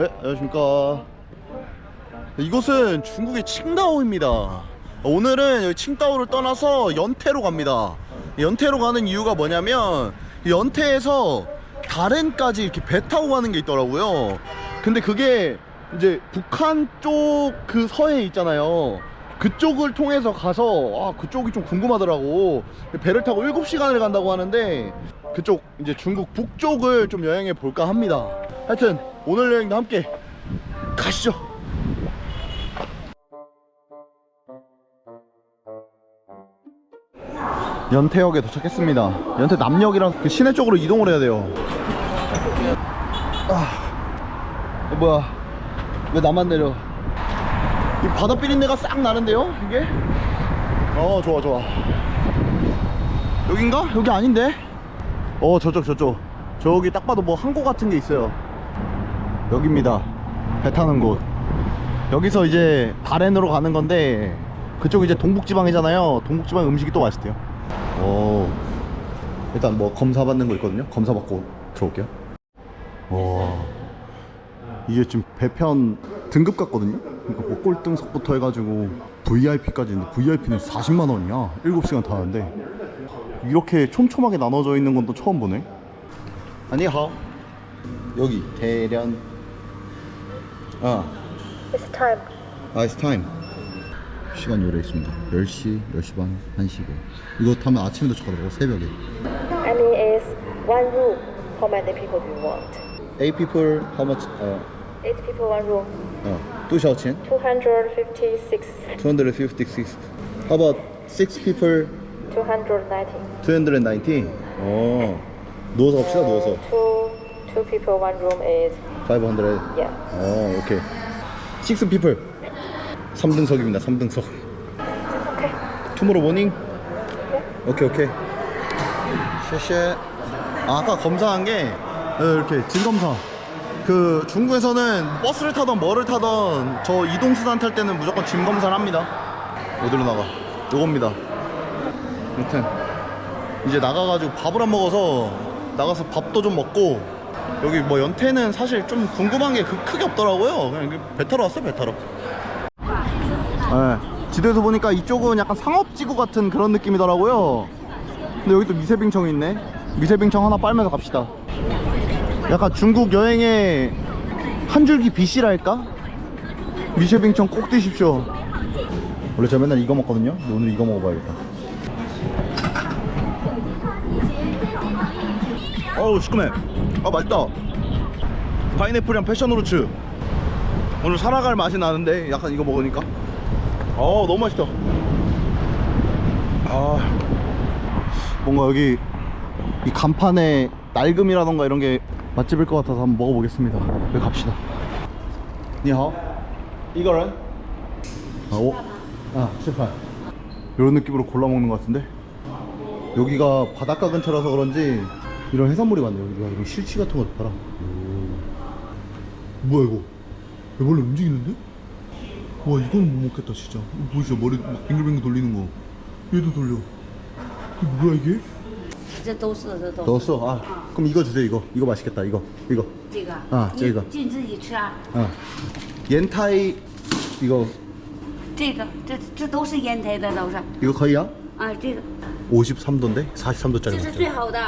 네, 안녕하십니까. 이곳은 중국의 칭다오입니다. 오늘은 여기 칭다오를 떠나서 연태로 갑니다. 연태로 가는 이유가 뭐냐면 연태에서 다렌까지 이렇게 배 타고 가는 게 있더라고요. 근데 그게 이제 북한 쪽 그 서해 있잖아요. 그쪽을 통해서 가서 아 그쪽이 좀 궁금하더라고. 배를 타고 7시간을 간다고 하는데 그쪽 이제 중국 북쪽을 좀 여행해 볼까 합니다. 하여튼 오늘 여행도 함께 가시죠. 연태역에 도착했습니다. 연태 남역이랑 그 시내 쪽으로 이동을 해야 돼요. 아, 어, 뭐야? 왜 나만 내려? 이 바다 비린내가 싹 나는데요? 이게? 어, 좋아, 좋아. 여긴가? 여기 아닌데? 어, 저쪽, 저쪽. 저기 딱 봐도 뭐 항구 같은 게 있어요. 여기입니다. 배 타는 곳. 여기서 이제 다렌으로 가는 건데 그쪽 이제 동북지방이잖아요. 동북지방 음식이 또 맛있대요. 오. 일단 뭐 검사 받는 거 있거든요. 검사 받고 들어올게요. 와. 이게 지금 배편 등급 같거든요. 그러니까 뭐 꼴등석부터 해가지고 VIP까지 있는데 VIP는 40만 원이야. 7시간 타는데 이렇게 촘촘하게 나눠져 있는 건 또 처음 보네. 아니하오. 여기 대련. 아. It's time. 아이스 타임 시간 요래 있습니다 10시, 10시 반, 1시 고 이거 타면 아침에 도착하더라고 새벽에 I mean, it's one room. How many people do you want? 8 people, how much? 어, Eight people, one room. 어, 2셔钱 256. 256 How about 6 people, 290. 290 어, 누워서 갑시다 누워서. Two, two people, one room is, 500 yeah. 어, 오케이 6 people. 3등석입니다 3등석. Okay. 투모로 모닝? 오케이 오케이 쉐쉐 아, 아까 검사한 게 어, 이렇게 진검사. 그 중국에서는 버스를 타던 뭐를 타던 저 이동수단 탈 때는 무조건 진검사를 합니다. 어디로 나가? 요겁니다 여튼 이제 나가가지고 밥을 안 먹어서 나가서 밥도 좀 먹고 여기 뭐 연태는 사실 좀 궁금한 게그 크게 없더라고요 그냥 배 타러 왔어요 배 타러 네. 지도에서 보니까 이쪽은 약간 상업지구 같은 그런 느낌이더라고요. 근데 여기 또 미세빙청이 있네. 미세빙청 하나 빨면서 갑시다. 약간 중국 여행의 한 줄기 빛이랄까? 미세빙청 꼭 드십시오. 원래 제가 맨날 이거 먹거든요. 오늘 이거 먹어봐야겠다. 어우 시큼해. 아 맛있다. 파인애플이랑 패션후르츠. 오늘 살아갈 맛이 나는데 약간 이거 먹으니까. 어 너무 맛있다 아 뭔가 여기 이 간판에 낡음이라던가 이런 게 맛집일 것 같아서 한번 먹어보겠습니다 여기 갑시다 니하오 이거는 아, 오. 아 실판 이런 느낌으로 골라 먹는 것 같은데 여기가 바닷가 근처라서 그런지 이런 해산물이 많네요 여기 이런 실치 같은 것도 봐라 오. 뭐야 이거 애벌레 움직이는데? 와 이건 못 먹겠다 진짜 이거 보이시죠 머리 막 빙글빙글 돌리는 거 얘도 돌려 이게 뭐야 이게? 这都是这都是 넣었어 아 그럼 이거 주세요 이거 이거 맛있겠다 이거 이거 这个啊你这个尽自己吃啊。 아 옌타이 이거 这个这这都是烟台的，都是 이거 거의야? 啊，这个 53도인데 43도짜리 这是最好的，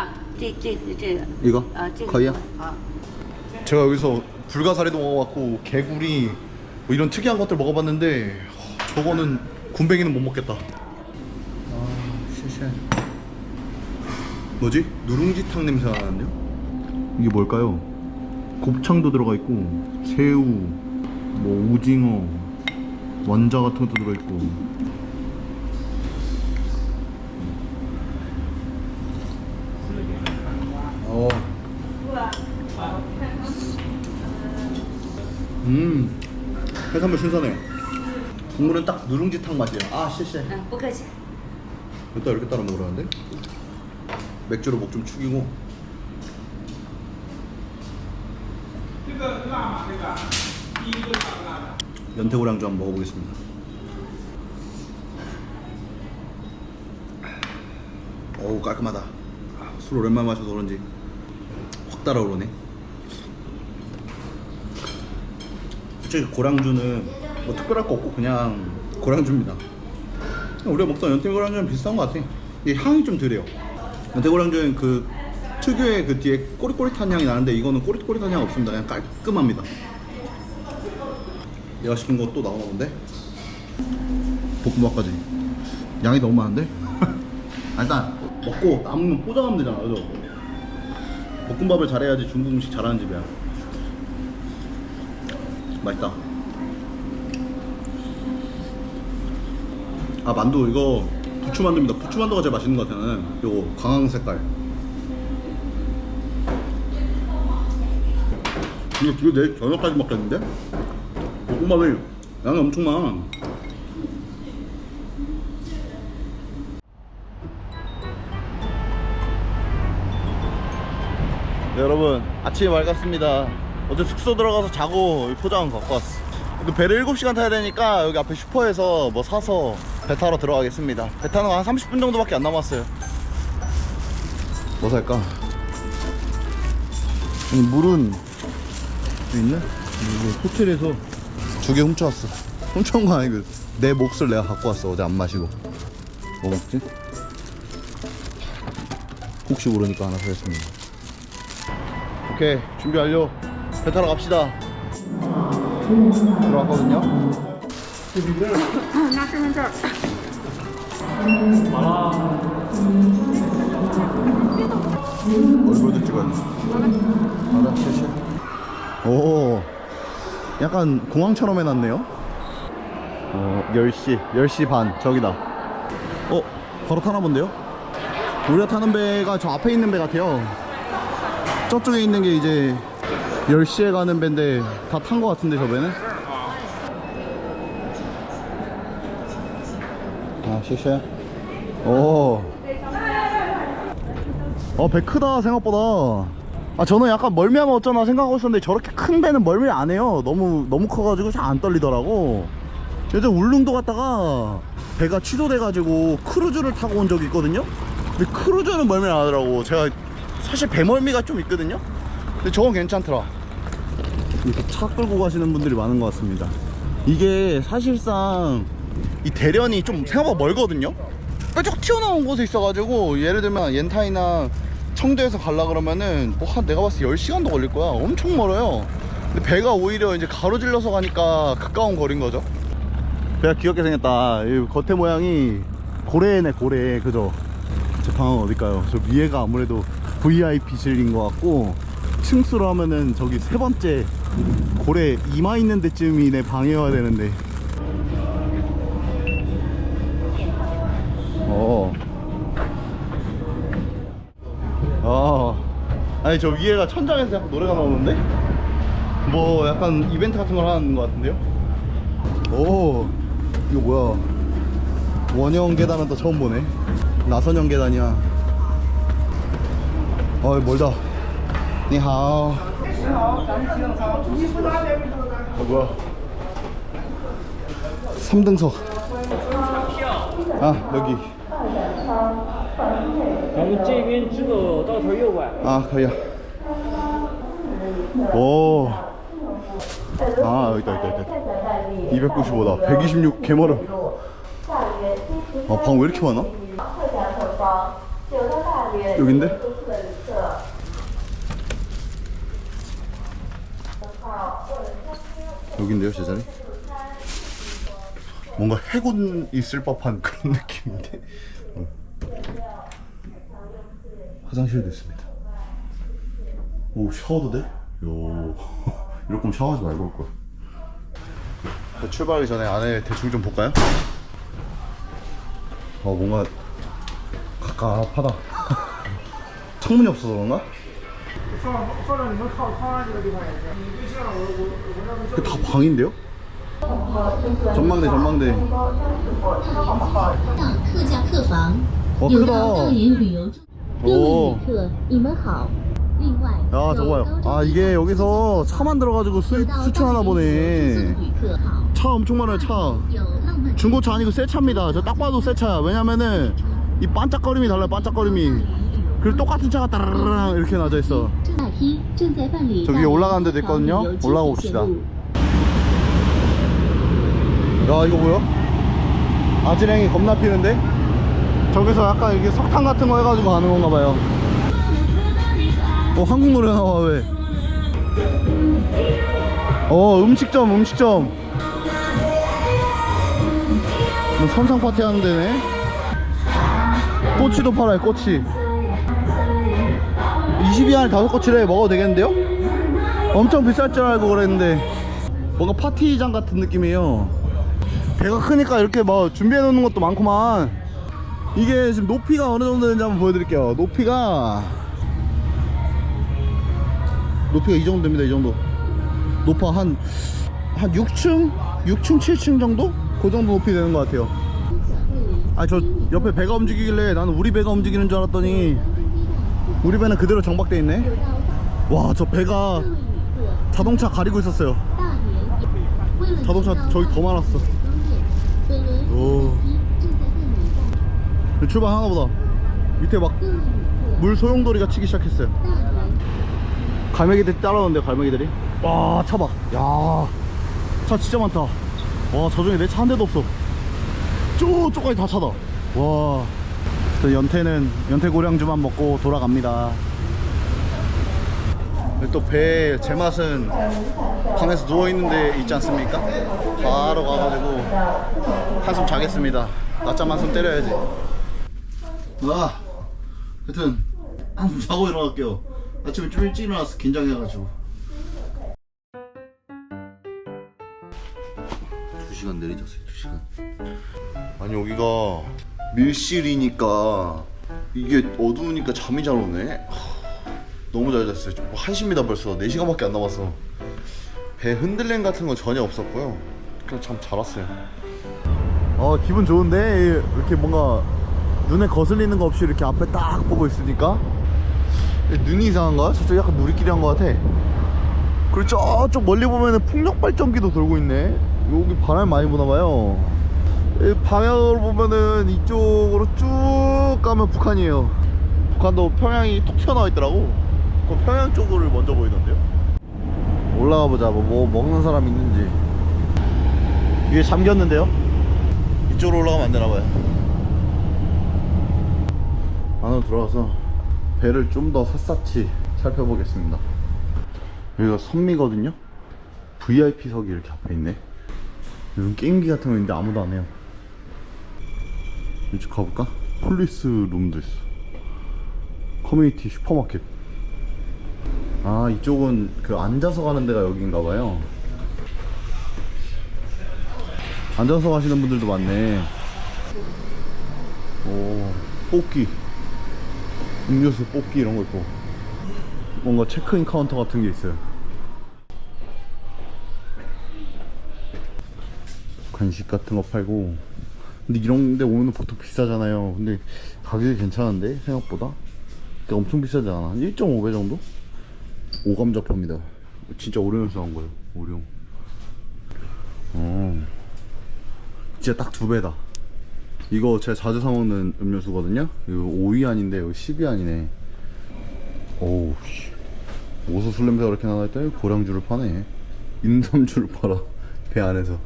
이거? 아, 거의야... 아. 제가 여기서 불가사리 도 먹어봤고 개구리 뭐 이런 특이한 것들 먹어봤는데 어, 저거는 군뱅이는 못 먹겠다 아 시시 뭐지? 누룽지탕 냄새가 나는데요? 이게 뭘까요? 곱창도 들어가 있고 새우 뭐 오징어 원자 같은 것도 들어있고 음. 해산물 신선해요. 국물은 딱 누룽지탕 맛이에요. 아 실실 응, 뿌까지. 일단 이렇게 따라 먹으라는데? 맥주로 목 좀 축이고. 연태고량 좀 먹어보겠습니다. 어우 깔끔하다. 아, 술 오랜만에 마셔서 그런지 확 따라오르네. 솔직히 고량주는 뭐 특별할 거 없고 그냥 고량주입니다. 우리가 먹던 연태 고량주는 비슷한 것 같아. 이게 향이 좀 덜해요. 연태 고량주는 그 특유의 그 뒤에 꼬릿꼬릿한 향이 나는데 이거는 꼬릿꼬릿한 향 없습니다. 그냥 깔끔합니다. 내가 시킨 거 또 나오나 본데? 볶음밥까지. 양이 너무 많은데? 아, 일단 먹고 남으면 포장하면 되잖아, 그죠? 볶음밥을 잘해야지 중국 음식 잘하는 집이야. 맛있다. 아 만두 이거 부추 만두입니다. 부추 만두가 제일 맛있는 것 같아 나는. 요거 광황 색깔. 이거 이거 내일 저녁까지 먹겠는데? 볶음밥이 양이 엄청 많아. 네, 여러분 아침이 맑았습니다 어제 숙소 들어가서 자고 포장 갖고 왔어. 그 배를 7시간 타야 되니까 여기 앞에 슈퍼에서 뭐 사서 배 타러 들어가겠습니다. 배 타는 거 한 30분 정도밖에 안 남았어요. 뭐 살까? 물은 또 있네? 이거 호텔에서 두 개 훔쳐왔어. 훔쳐온 거 아니고 내 몫을 내가 갖고 왔어. 어제 안 마시고. 뭐 먹지? 혹시 모르니까 하나 사겠습니다. 오케이. 준비 완료 배 타러 갑시다. 들어왔거든요. 얼굴도 찍었네 오 약간 공항처럼 해놨네요. 어 10시 10시 반 저기다. 어 바로 타나 본데요? 우리가 타는 배가 저 앞에 있는 배 같아요. 저쪽에 있는 게 이제 10시에 가는 배인데 다 탄 거 같은데 저 배는 아 쉐쉐 오 어, 배 크다, 생각보다. 아, 저는 약간 멀미하면 어쩌나 생각하고 있었는데 저렇게 큰 배는 멀미 안 해요. 너무, 너무 커가지고 잘 안 떨리더라고. 예전 울릉도 갔다가 배가 취소돼가지고 크루즈를 타고 온 적이 있거든요? 근데 크루즈는 멀미 안 하더라고. 제가 사실 배멀미가 좀 있거든요? 근데 저건 괜찮더라. 이렇게 차 끌고 가시는 분들이 많은 것 같습니다. 이게 사실상 이 대련이 좀 생각보다 멀거든요? 뾰족 튀어나온 곳에 있어가지고 예를 들면 옌타이나 청도에서 갈라 그러면은 뭐 한 내가 봤을 때 10시간도 걸릴 거야. 엄청 멀어요. 근데 배가 오히려 이제 가로질러서 가니까 가까운 거리인 거죠? 배가 귀엽게 생겼다. 이 겉에 모양이 고래네 고래. 그죠? 제 방은 어딜까요? 저 위에가 아무래도 VIP실인 것 같고 층수로 하면은 저기 세 번째 고래 이마 있는 데쯤이 내 방이어야 되는데 어. 아. 아니 저 위에가 천장에서 약간 노래가 나오는데? 뭐 약간 이벤트 같은 걸 하는 것 같은데요? 오. 이거 뭐야? 원형 계단은 또 처음 보네. 나선형 계단이야. 어 멀다. 니하오. 어 뭐야? 3등석. 아 여기. 咱们这边只走到头右拐。 아, 可以. 오. 아, 여기다, 여기다, 여기다. 295다. 126 개멀어. 아, 방 왜 이렇게 많아? 여긴데? 여긴데요, 제 자리? 뭔가 해군 있을 법한 그런 느낌인데? 어. 화장실도 있습니다. 오 샤워도 돼? 요 거면 샤워하지 말고 올 걸. 출발하기 전에 안에 대충 좀 볼까요? 어 뭔가 갑갑하다. 창문이 없어서 그런가? 그 다 방인데요? 전망대 전망대. 客家客房 와 有 크다. 到大连旅游中，各位 오. 旅客，你们好。另外， 야 저거 봐요. 아 이게 여기서 차만 들어가지고 수, 到 수출하나 大连旅游中 보네. 的旅客好， 차 엄청 많아요 차. 有浪漫 중고차 아니고 새 차입니다. 저 딱 봐도 새 차야. 왜냐면은 이 반짝거림이 달라요. 반짝거림이. 그리고 똑같은 차가 따라랑 이렇게 나져 있어. 저 위에 올라가는 데도 있거든요. 올라가 봅시다. 야 이거 뭐야? 아지랭이 겁나 피는데? 저기서 약간 이게 석탄 같은 거 해가지고 가는 건가 봐요. 어 한국 노래 나와 왜? 어 음식점 음식점. 선상 파티 하는 데네. 꼬치도 팔아요 꼬치. 20위 안에 다섯 꼬치래 먹어도 되겠는데요? 엄청 비쌀 줄 알고 그랬는데 뭔가 파티장 같은 느낌이에요 배가 크니까 이렇게 막 준비해 놓는 것도 많구만 이게 지금 높이가 어느 정도 되는지 한번 보여드릴게요 높이가 높이가 이 정도 됩니다 이 정도 높아 한, 한 6층? 6층 7층 정도? 그 정도 높이 되는 것 같아요 아 저 옆에 배가 움직이길래 나는 우리 배가 움직이는 줄 알았더니 우리 배는 그대로 정박돼 있네. 와 저 배가 자동차 가리고 있었어요. 자동차 저기 더 많았어. 오. 출발 하나 보다. 밑에 막 물 소용돌이가 치기 시작했어요. 갈매기들 따라오는데 갈매기들이? 와 차 봐 야 차 진짜 많다. 와 저중에 내 차 한 대도 없어. 쪼쪼까지 다 차다. 와. 연태는 연태 고량주만 먹고 돌아갑니다. 또배 제맛은 방에서 누워있는데 있지 않습니까? 바로 가가지고 한숨 자겠습니다. 낮잠 한숨 때려야지. 와 하여튼 한숨 자고 일어날게요. 아침에 좀 일찍 일어나서 긴장해가지고. 2시간 내리졌어요? 2시간. 아니 여기가 밀실이니까 이게 어두우니까 잠이 잘 오네. 하, 너무 잘 잤어요. 좀 한시입니다 벌써. 4시간밖에 안 남았어 배 흔들림 같은 건 전혀 없었고요. 그냥 참잘 왔어요. 어 기분 좋은데? 이렇게 뭔가 눈에 거슬리는 거 없이 이렇게 앞에 딱 보고 있으니까? 눈이 이상한가? 저쪽 약간 누리끼리 한거 같아. 그리고 저쪽 멀리 보면 은 풍력 발전기도 돌고 있네. 여기 바람이 많이 부나봐요 방향으로 보면은 이쪽으로 쭉 가면 북한이에요. 북한도 평양이 톡 튀어나와 있더라고. 그 평양 쪽으로 먼저 보이던데요? 올라가 보자. 뭐, 뭐 먹는 사람 있는지. 위에 잠겼는데요? 이쪽으로 올라가면 안 되나봐요. 안으로 들어가서 배를 좀 더 샅샅이 살펴보겠습니다. 여기가 선미거든요? VIP석이 이렇게 앞에 있네. 여기 게임기 같은 거 있는데 아무도 안 해요 이쪽 가볼까? 폴리스 룸도 있어. 커뮤니티 슈퍼마켓. 아 이쪽은 그 앉아서 가는 데가 여기인가 봐요. 앉아서 가시는 분들도 많네. 오 뽑기. 음료수 뽑기 이런 거 있고. 뭔가 체크인 카운터 같은 게 있어요. 간식 같은 거 팔고 근데 이런 데 오면 보통 비싸잖아요. 근데 가격이 괜찮은데 생각보다? 그러니까 엄청 비싸지 않아? 한 1.5배 정도? 오감 잡합니다. 진짜 오룡에서 나온 거예요 오룡. 어. 진짜 딱 두 배다. 이거 제가 자주 사 먹는 음료수거든요? 이거 5위 안인데 이거 10위 안이네. 오우 씨. 어디서 술 냄새가 그렇게 나나 했더니 고량주를 파네. 인삼주를 팔아 배 안에서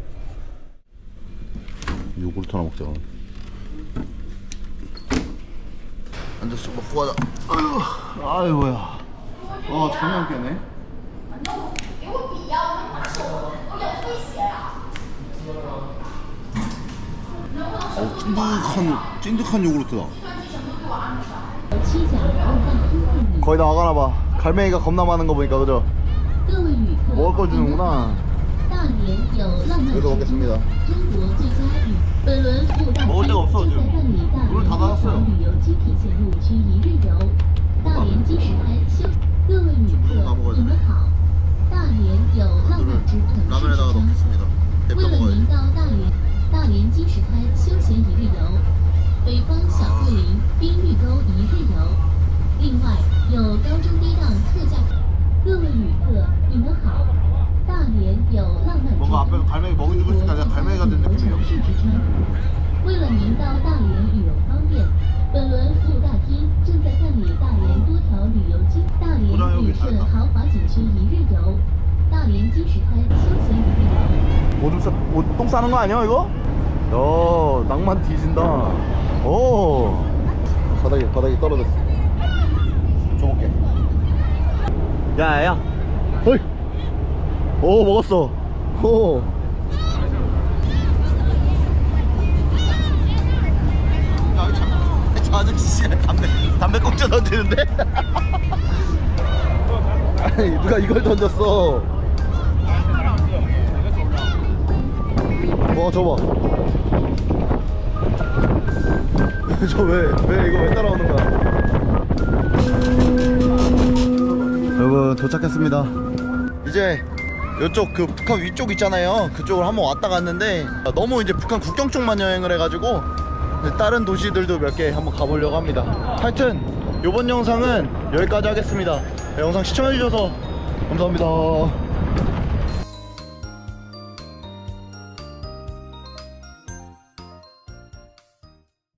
요구르트 하나 먹자. 앉아서 먹고 가자. 아유 뭐야. 아 장난 웃겠네. 어 찐득한 찐득한 요구르트다. 거의 다 와가나봐. 갈매기가 겁나 많은 거 보니까 그죠? 먹을 걸 주는구나. 大连有浪漫之都，中国最佳。本轮服务大餐正在办理大连旅游精品线路区一日游，大连金石滩休。各位旅客，你们好。大连有浪漫之之称。为了您到大连，大连金石滩休闲一日游，北方小林冰峪沟一日游。另外有高中低档特价。各位旅客，你们好。 뭔가 앞에서 城 갈매기 먹이 주고 있으니까 내가 갈매기가 된 中国 느낌이에요 城市之称。为了您到大连旅游方便，本轮服务大厅正在办理大连多条旅游经大连旅顺豪华景区一日游、大连金石滩休闲一日游、 오줌 싸, 오, 똥 싸는 거 아니야 이거? 야 낭만 뒤진다 오 바닥에 바닥에 떨어졌어 줘볼게 야야 어이 오 먹었어. 오. 야, 저, 저 아저씨 담배 담배 꽁초 던지는데? 아니 누가 이걸 던졌어? 와 저봐. 저 왜 왜 이거 왜 따라오는 거야? 여러분 도착했습니다. 이제 이쪽 그 북한 위쪽 있잖아요. 그쪽을 한번 왔다 갔는데 너무 이제 북한 국경 쪽만 여행을 해가지고 다른 도시들도 몇 개 한번 가보려고 합니다. 하여튼 이번 영상은 여기까지 하겠습니다. 영상 시청해주셔서 감사합니다